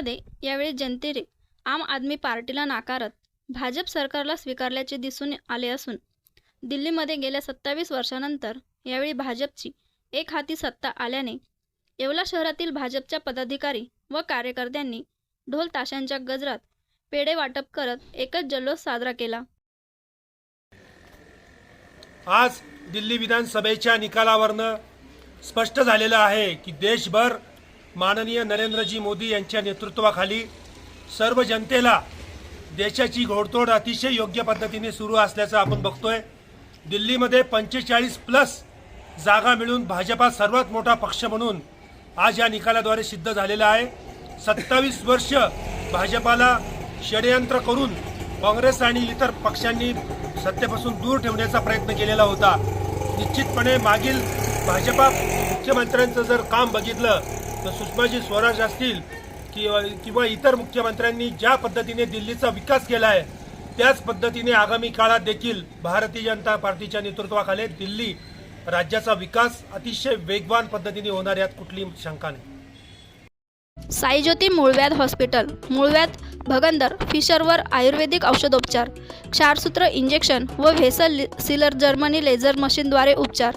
दिल्लीमध्ये यावेळी जनतेने आम आदमी पार्टीला नाकारत भाजप सरकारला स्वीकारल्याचे दिसून आले असून दिल्लीमध्ये गेल्या सत्तावीस वर्षानंतर यावेळी भाजपची एक हाती सत्ता आल्याने येवला शहरातील भाजपच्या पदाधिकारी व कार्यकर्त्यांनी ढोल ताशांच्या गजरात पेढे वाटप करत एकच जल्लोष साजरा केला. आज दिल्ली विधानसभेच्या निकालावरनं स्पष्ट झालेलं आहे की देशभर माननीय नरेंद्रजी मोदी यांच्या नेतृत्वाखाली सर्व जनतेला देशाची घोडतोड अतिशय योग्य पद्धतीने सुरू असल्याचं आपण बघतोय. दिल्लीमध्ये पंचेचाळीस प्लस जागा मिळून भाजपा सर्वात मोठा पक्ष म्हणून आज या निकालाद्वारे सिद्ध झालेला आहे. सत्तावीस वर्ष भाजपाला षडयंत्र करून काँग्रेस आणि इतर पक्षांनी सत्तेपासून दूर ठेवण्याचा प्रयत्न केलेला होता. निश्चितपणे मागील भाजपा मुख्यमंत्र्यांचं जर काम बघितलं तर सुषमाजी स्वराज असतील किंवा किंवा इतर मुख्यमंत्र्यांनी ज्या पद्धतीने दिल्लीचा विकास केला आहे त्याच पद्धतीने आगामी काळात देखील भारतीय जनता पार्टीच्या नेतृत्वाखाली दिल्ली राज्याचा विकास अतिशय वेगवान पद्धतीने होणार यात कुठली शंका नाही. साईज्योती मूळव्याध हॉस्पिटल मूळव्याध भगंदर फिशरवर आयुर्वेदिक औषधोपचार क्षारसूत्र इंजेक्शन व व्हेसल सिलर जर्मनी लेझर मशीनद्वारे उपचार.